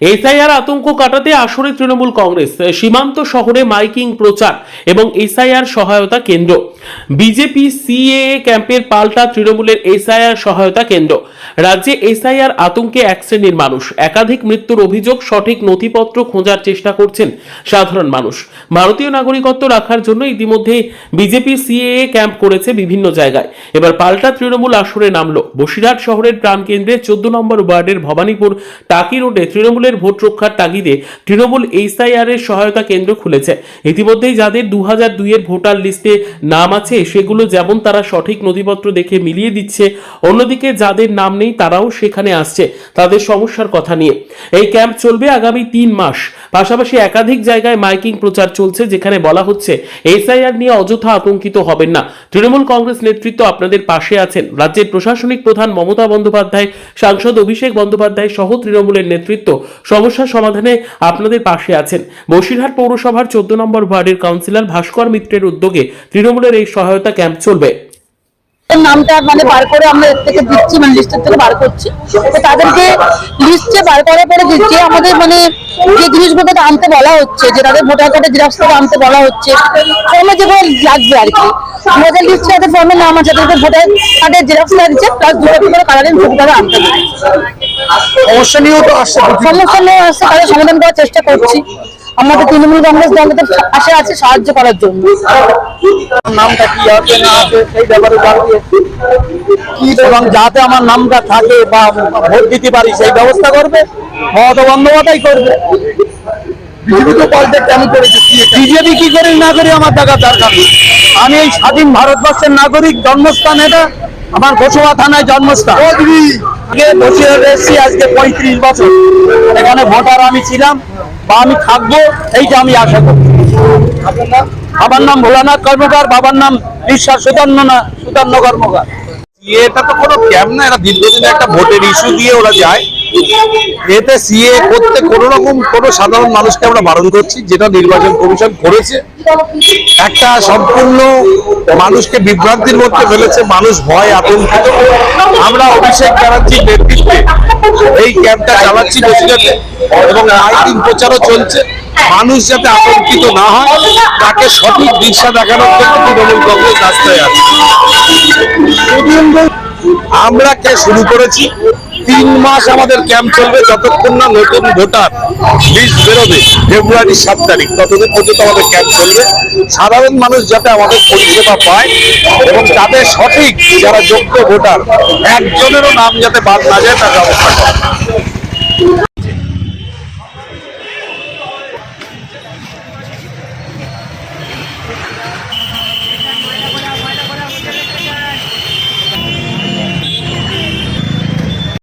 SIR আতঙ্ক কাটাতে আসরে তৃণমূল কংগ্রেস, সীমান্ত শহরে মাইকিং প্রচার এবং এসআইআর সহায়তা কেন্দ্র। বিজেপি সিএএ ক্যাম্পের পাল্টা তৃণমূলের এসআইআর সহায়তা কেন্দ্র। রাজ্যে এসআইআর আতঙ্কে এক শ্রেণির মানুষ। একাধিক মৃত্যুর অভিযোগ সঠিক নথিপত্র খোঁজার চেষ্টা করছেন সাধারণ মানুষ। ভারতীয় নাগরিকত্ব রাখার জন্য ইতিমধ্যে বিজেপি সিএএ ক্যাম্প করেছে বিভিন্ন জায়গায়। এবার পাল্টা তৃণমূল আসরে নামলো। বসিরহাট শহরের প্রাণকেন্দ্রে চোদ্দ নম্বর ওয়ার্ডের ভবানীপুর টাকি রোডে তৃণমূলের ভোট রক্ষার তাগিদে তৃণমূল এইচআইআর এর সহায়তা কেন্দ্র খুলেছে। ইতিমধ্যেই যাদের দু হাজার দুইয়ের ভোটার লিস্টে নাম আছে, সেগুলো যেমন তারা সঠিক নথিপত্র দেখে মিলিয়ে দিচ্ছে, অন্যদিকে যাদের নাম নেই তারাও সেখানে আসছে, তাদের সমস্যার কথা নিয়ে। এই ক্যাম্প চলবে আগামী তিন মাস। পাশাপাশি একাধিক জায়গায় মাইকিং প্রচার চলছে, যেখানে বলা হচ্ছে এসআইআর নিয়ে অযথা আতঙ্কিত হবেন না। তৃণমূল কংগ্রেস নেতৃত্ব আপনাদের পাশে আছেন। রাজ্যের প্রশাসনিক প্রধান মমতা বন্দ্যোপাধ্যায়, সাংসদ অভিষেক বন্দ্যোপাধ্যায় সহ তৃণমূলের নেতৃত্ব সমস্যা সমাধানে আপনাদের পাশে আছেন। বসিরহাট পৌরসভার চোদ্দ নম্বর ওয়ার্ডের কাউন্সিলর ভাস্কর মিত্রের উদ্যোগে তৃণমূলের এই সহায়তা ক্যাম্প চলবে। মানে বার করে আমরা মানে লিস্টের বার করছি। তাদেরকে বার করার পরে আমাদের মানে আনতে বলা হচ্ছে, যে তাদের ভোটার কার্ডের জেরক্স আনতে বলা হচ্ছে লাগবে আর কি। ভোটার আনতে সমস্যা নিয়েও তো আসছে। সমস্যা নিয়ে আসছে তাদের সমাধান করার চেষ্টা করছি। আমাদের তৃণমূল কংগ্রেস দল তাদের পাশে আছে সাহায্য করার জন্য। নামটা কি আছে না আছে সেই ব্যাপারে জানতে। কি এবং যাতে আমার নামটা থাকে বা ভোট দিতে পারি সেই ব্যবস্থা করবে মমতা বন্দ্যোপাধ্যায় করবে। বিজেপি কি করি না করি আমার দেখার দরকার। আমি এই স্বাধীন ভারতবর্ষের নাগরিক জন্মস্থান এটা আমার কচুয়া থানায় জন্মস্থান। আগে বসিরহাট এসেছি আজকে পঁয়ত্রিশ বছর। এখানে ভোটার আমি ছিলাম বা আমি থাকব এইটা আমি আশা করি। আমার নাম? ভোলানাথ কর্মকার বাবার নাম বিশ্বাস সুধান্য না সুধান্য কর্মকার এটা তো কোনো ক্যাম্প না এটা দীর্ঘদিন একটা ভোটের ইস্যু দিয়ে ওরা যায়। এতে সিএ করতে কোনো রকম কোনো সাধারণ মানুষকে আমরা বারণ করছি, যেটা নির্বাচন কমিশন করেছে। একটা সম্পূর্ণ মানুষকে বিভ্রান্তির মধ্যে ফেলেছে, মানুষ ভয় আতঙ্কিত। আমরা অভিষেক ব্যানার্জির নেতৃত্বে এই ক্যাম্পটা চালাচ্ছি বসিরহাটে এবং মাইকিং প্রচারও চলছে। মানুষ যাতে আতঙ্কিত না হয়, তাকে সঠিক দিশা দেখানোর জন্য তৃণমূল কংগ্রেস রাস্তায় আছে আমরা কে শুরু করেছি? তিন মাস আমাদের ক্যাম্প চলবে, যতক্ষণ না নতুন ভোটার লিস্ট বেরোবে, ফেব্রুয়ারি সাত তারিখ, ততদিন পর্যন্ত আমাদের ক্যাম্প চলবে। সাধারণ মানুষ যাতে আমাদের পরিষেবা পায় এবং তাদের সঠিক যারা যোগ্য ভোটার, একজনেরও নাম যাতে বাদ না যায়, তার ব্যবস্থা করা।